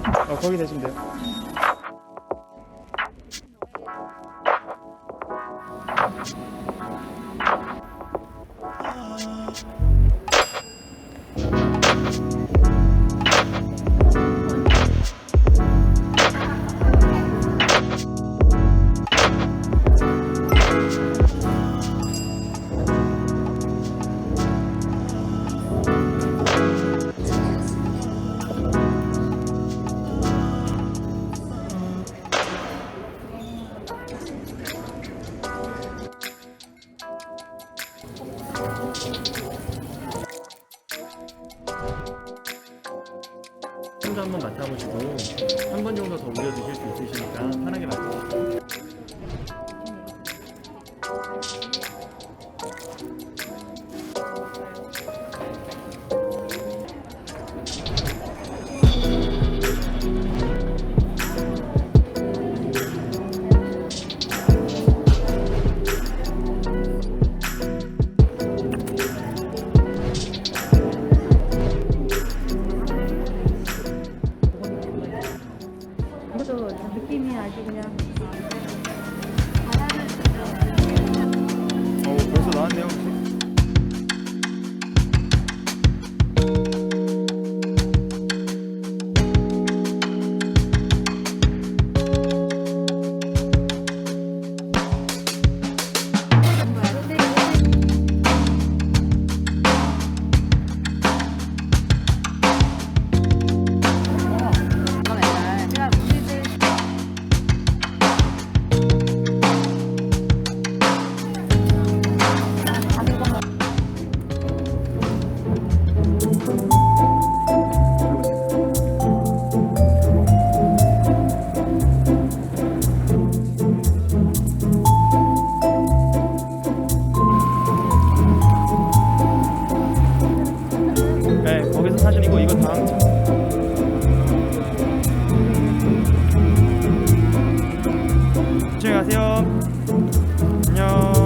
어, 거기 되시면 돼요. 좀 한번 맡아보시고 한 번 정도 더 올려주실 수 있으시니까 편하게 맡아보세요. 그래도 느낌이 아주 그냥 사실이고 이건 다음 차. 조심히 가세요. 안녕.